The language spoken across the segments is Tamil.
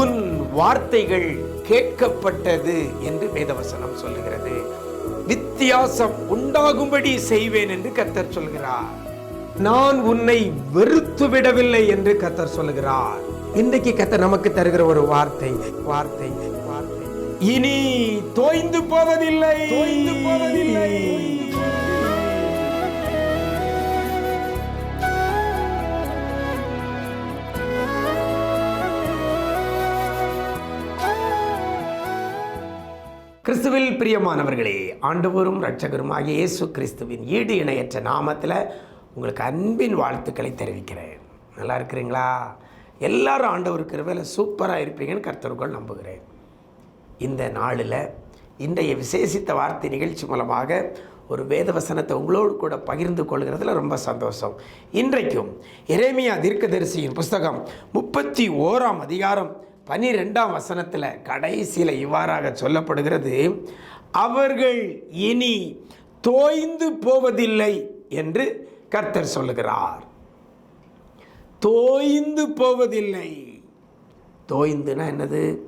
உன் வார்த்தைகள் கேட்கப்பட்டது என்று வேதவசனம் சொல்லுகிறது. வித்தியாசம் உண்டாகும்படி செய்வேன் என்று கத்தர் சொல்கிறார். நான் உன்னை வெறுத்து விடவில்லை என்று கத்தர் சொல்லுகிறார். இன்றைக்கு கத்தர் நமக்கு தருகிற ஒரு வார்த்தை வார்த்தை வார்த்தை. இனி தோய்ந்து போவதில்லை. தோய்ந்து போவதில்லை. கிறிஸ்துவில் பிரியமானவர்களே ஆண்டவரும் இரட்சகருமாகிய இயேசு கிறிஸ்துவின் ஈடு இணையற்ற நாமத்தில் உங்களுக்கு அன்பின் வாழ்த்துக்களை தெரிவிக்கிறேன். நல்லா இருக்கிறீங்களா? எல்லாரும் ஆண்டவருக்கு வேலை சூப்பராக இருப்பீங்கன்னு கர்த்தருக்குள் நம்புகிறேன். இந்த நாளில் இன்றைய விசேஷித்த வார்த்தை நிகழ்ச்சி மூலமாக ஒரு வேத வசனத்தை உங்களோடு கூட பகிர்ந்து கொள்கிறதுல ரொம்ப சந்தோஷம். இன்றைக்கும் இறைமையா தீர்க்கதரிசியின் புஸ்தகம் முப்பத்தி ஓராம் அதிகாரம் பனிரெண்டாம் வசனத்தில் கடைசியில் இவ்வாறாக சொல்லப்படுகிறது அவர்கள் இனி தோய்ந்து போவதில்லை என்று கர்த்தர் சொல்லுகிறார். தோய்ந்து போவதில்லை. தோய்ந்துனா என்னது?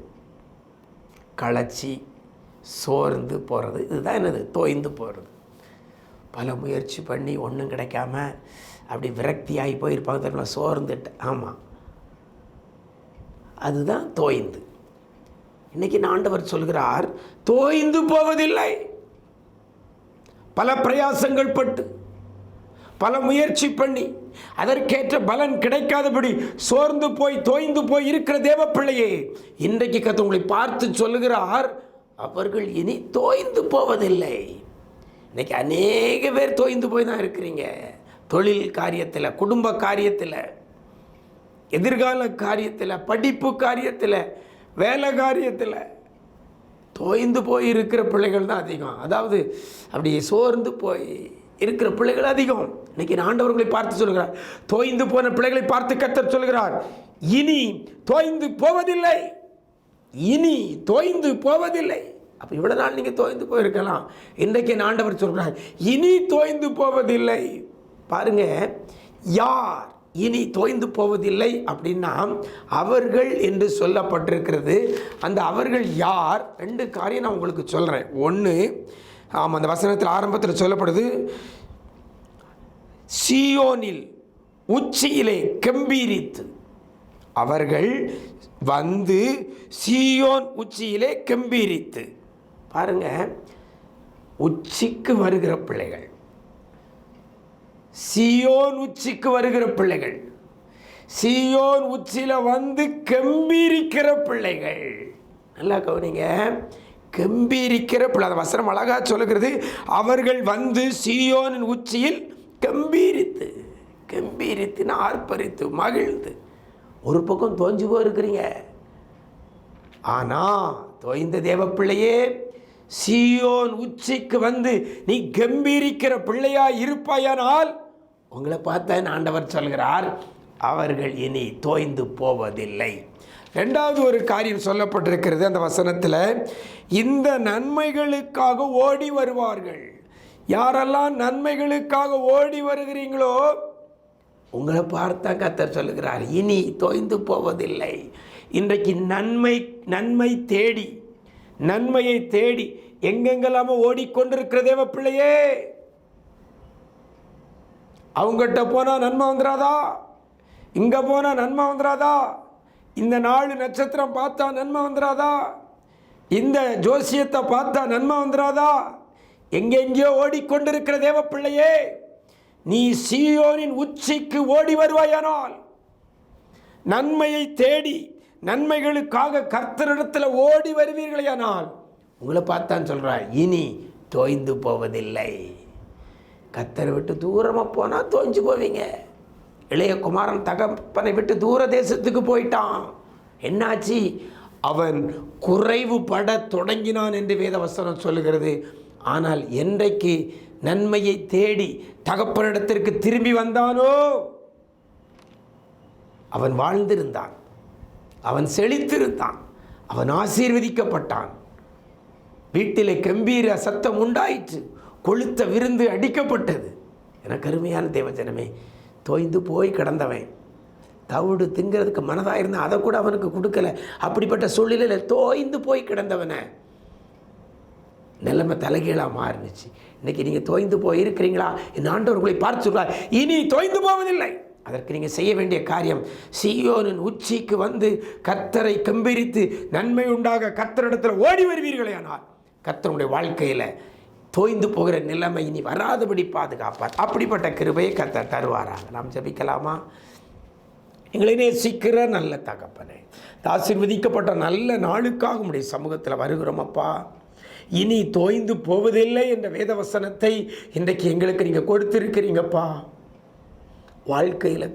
களைச்சி சோர்ந்து போகிறது இதுதான் என்னது? தோய்ந்து போகிறது பல முயற்சி பண்ணி ஒன்றும் கிடைக்காம அப்படி விரக்தியாகி போயிருப்பாங்க தெரியுமா? சோர்ந்துட்டு. ஆமாம் அதுதான் தோய்ந்து. இன்னைக்கு ஆண்டவர் சொல்கிறார் தோய்ந்து போவதில்லை. பல பிரயாசங்கள் பட்டு பல முயற்சி பண்ணி அதற்கேற்ற பலன் கிடைக்காதபடி சோர்ந்து போய் தோய்ந்து போய் இருக்கிற தேவ பிள்ளையே இன்றைக்கு கத்த உங்களை பார்த்து சொல்லுகிறார் அவர்கள் இனி தோய்ந்து போவதில்லை. இன்னைக்கு அநேக பேர் தோய்ந்து போய் தான் இருக்கிறீங்க. தொழில் காரியத்தில் குடும்ப காரியத்தில் எதிர்கால காரியத்தில் படிப்பு காரியத்தில் வேலை காரியத்தில் தோய்ந்து போய் இருக்கிற பிள்ளைகள் தான் அதிகம். அதாவது அப்படி சோர்ந்து போய் இருக்கிற பிள்ளைகள் அதிகம். இன்னைக்கு ஆண்டவர்களை பார்த்து சொல்கிறார் தோய்ந்து போன பிள்ளைகளை பார்த்து கத்தர் சொல்கிறார் இனி தோய்ந்து போவதில்லை. இனி தோய்ந்து போவதில்லை. அப்போ இவ்வளோ நாள் நீங்கள் தோய்ந்து போயிருக்கலாம். இன்றைக்கு என் ஆண்டவர் சொல்கிறார் இனி தோய்ந்து போவதில்லை. பாருங்க யார் இனி தோய்ந்து போவதில்லை அப்படின்னா அவர்கள் என்று சொல்லப்பட்டிருக்கிறது. அந்த அவர்கள் யார்? ரெண்டு காரியம் நான் உங்களுக்கு சொல்கிறேன் ஒன்று ஆமாம் அந்த வசனத்தில் ஆரம்பத்தில் சொல்லப்படுது சியோனில் உச்சியிலே கம்பீரித்து. அவர்கள் வந்து சியோன் உச்சியிலே கம்பீரித்து. பாருங்க உச்சிக்கு வருகிற பிள்ளைகள். சியோன் உச்சிக்கு வருகிற பிள்ளைகள். சியோன் உச்சியில் வந்து கம்பீரிக்கிற பிள்ளைகள். நல்லா கவனிங்க. கம்பீரிக்கிற பிள்ளை அந்த வசனம் அழகாக சொல்லுகிறது அவர்கள் வந்து சியோனின் உச்சியில் கம்பீரித்து கம்பீரித்துன்னு ஆர்ப்பரித்து மகிழ்ந்து. ஒரு பக்கம் தோஞ்சு போயிருக்கிறீங்க. ஆனால் தோய்ந்த தேவப்பிள்ளையே சியோன் உச்சிக்கு வந்து நீ கம்பீரிக்கிற பிள்ளையா இருப்பாயானால் உங்களை பார்த்தேன் ஆண்டவர் சொல்கிறார் அவர்கள் இனி தோய்ந்து போவதில்லை. ரெண்டாவது ஒரு காரியம் சொல்லப்பட்டிருக்கிறது அந்த வசனத்தில் இந்த நன்மைகளுக்காக ஓடி வருவார்கள். யாரெல்லாம் நன்மைகளுக்காக ஓடி வருகிறீங்களோ உங்களை பார்த்தா கத்தர் சொல்லுகிறார் இனி தோய்ந்து போவதில்லை. இன்றைக்கு நன்மை நன்மை தேடி நன்மையை தேடி எங்கெங்கெல்லாமோ ஓடிக்கொண்டிருக்கிற தேவ பிள்ளையே அவங்ககிட்ட போனால் நன்மை வந்துடாதா இங்கே போனால் நன்மை வந்துடாதா இந்த நாலு நட்சத்திரம் பார்த்தா நன்மை வந்துடாதா இந்த ஜோசியத்தை பார்த்தா நன்மை வந்துடாதா எங்கெங்கேயோ ஓடிக்கொண்டிருக்கிற தேவ பிள்ளையே நீ சீயோனின் உச்சிக்கு ஓடி வருவாயானால் நன்மையை தேடி நன்மைகளுக்காக கர்த்தரிடத்தில் ஓடி வருவீர்களேயானால் உங்களை பார்த்தான் சொல்கிறார் இனி தோய்ந்து போவதில்லை. கத்தரை விட்டு தூரமாக போனால் தோஞ்சு போவீங்க. இளைய குமாரன் தகப்பனை விட்டு தூர தேசத்துக்கு போயிட்டான். என்னாச்சு? அவன் குறைவுபட தொடங்கினான் என்று வேதவசனம் சொல்லுகிறது. ஆனால் என்றைக்கு நன்மையை தேடி தகப்பனிடத்திற்கு திரும்பி வந்தானோ அவன் வாழ்ந்திருந்தான். அவன் செழித்திருந்தான். அவன் ஆசீர்வதிக்கப்பட்டான். வீட்டிலே கம்பீர சத்தம் உண்டாயிற்று. கொளுத்த விருந்து அடிக்கப்பட்டது. எனக்கு கருமையான தேவஜனமே தோய்ந்து போய் கிடந்தவன். தவிடு திங்கிறதுக்கு மனதாக இருந்தால் அதை கூட அவனுக்கு கொடுக்கல. அப்படிப்பட்ட சூழ்நிலையில் தோய்ந்து போய் கிடந்தவனை. நிலைமை தலைகீழாக மாறுனுச்சு. இன்னைக்கு நீங்கள் தோய்ந்து போய் இருக்கிறீங்களா இந்த ஆண்டவர்களை பார்த்து சொல்கிறார் இனி தோய்ந்து போவதில்லை. அதற்கு நீங்கள் செய்ய வேண்டிய காரியம் சீயோனின் உச்சிக்கு வந்து கத்தரை கம்பீரித்து நன்மை உண்டாக கத்தரிடத்தில் ஓடி வருவீர்களே ஆனால் கத்தருடைய வாழ்க்கையில் தோய்ந்து போகிற நிலைமை இனி வராதபடி பாதுகாப்பார். அப்படிப்பட்ட கிருபையை கத்தர் தருவாராக நாம் ஜபிக்கலாமா? எங்களை நேசிக்கிற நல்ல தகப்பனே ஆசிர்வதிக்கப்பட்ட நல்ல நாளுக்காக உடைய சமூகத்தில் வருகிறோம் அப்பா இனி தோய்ந்து போவதில்லை என்ற வேதவசனத்தை இன்றைக்கு எங்களுக்கு நீங்கள் கொடுத்துருக்கிறீங்கப்பா. வாழ்க்கையில்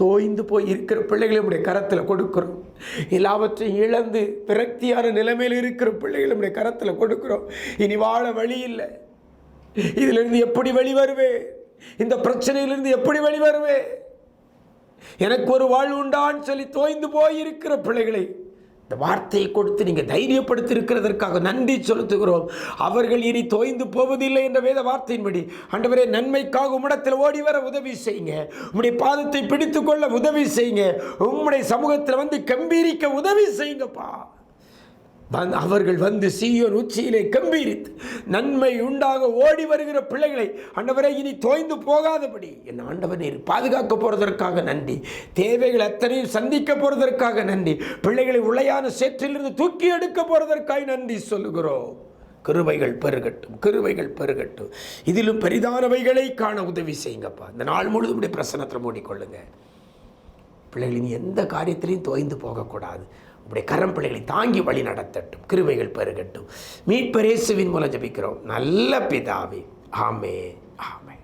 தோய்ந்து போய் இருக்கிற பிள்ளைகளை உடைய கரத்தில் கொடுக்குறோம். எல்லாவற்றையும் இழந்து விரக்தியான நிலைமையில் இருக்கிற பிள்ளைகளுடைய கரத்தில் கொடுக்குறோம். இனி வாழ வழி இல்லை. இதிலிருந்து எப்படி வழி வருவேன் இந்த பிரச்சனையிலிருந்து எப்படி வழி வருவேன் எனக்கு ஒரு வாழ்வு உண்டான்னு சொல்லி தோய்ந்து போய் இருக்கிற பிள்ளைகளை இந்த வார்த்தையை கொடுத்து நீங்கள் தைரியப்படுத்தியிருக்கிறதற்காக நன்றி செலுத்துகிறோம். அவர்கள் இனி தோய்ந்து போவதில்லை என்ற வேத வார்த்தையின்படி ஆண்டவரே நன்மைக்காக உம்மிடத்தில் ஓடி வர உதவி செய்யுங்க. உம்முடைய பாதத்தை பிடித்து கொள்ள உதவி செய்யுங்க. உம்முடைய சமூகத்தில் வந்து கம்பீரிக்க உதவி செய்யுங்கப்பா. வந் அவர்கள் வந்து சீயோன் உச்சியிலே கம்பீரித்து நன்மை உண்டாக ஓடி வருகிற பிள்ளைகளை ஆண்டவரை இனி தோய்ந்து போகாதபடி. என் ஆண்டவர் நீர் பாதுகாக்க போகிறதற்காக நன்றி. தேவைகள் அத்தனையும் சந்திக்க போகிறதற்காக நன்றி. பிள்ளைகளை உளையான சேற்றிலிருந்து தூக்கி எடுக்க போகிறதற்காக நன்றி சொல்லுகிறோம். கிருபைகள் பெருகட்டும் கிருபைகள் பெருகட்டும். இதிலும் பெரிதானவைகளை காண உதவி செய்யுங்கப்பா. இந்த நாள் முழுதும் இப்படி பிரசனத்தில் மூடிக்கொள்ளுங்க. பிள்ளைகளின் எந்த காரியத்திலையும் தோய்ந்து போகக்கூடாது. உடைய கரம் பிள்ளைகளை தாங்கி வழி நடத்தட்டும் கிருமைகள் பெருகட்டும். மீட்பரேசுவின் மூலம் ஜபிக்கிறோம். நல்ல பிதாவே. ஆமே ஆமே.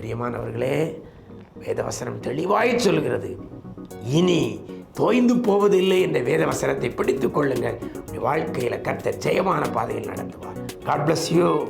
பிரியமானவர்களே வேதவசனம் தெளிவாய் சொல்கிறது. இனி தோய்ந்து போவதில்லை என்ற வேதவசனத்தை பிடித்துக் கொள்ளுங்கள். வாழ்க்கையில் கர்த்தர் ஜெயமான பாதையில் நடத்துவார் காட் பிளஸ் யூ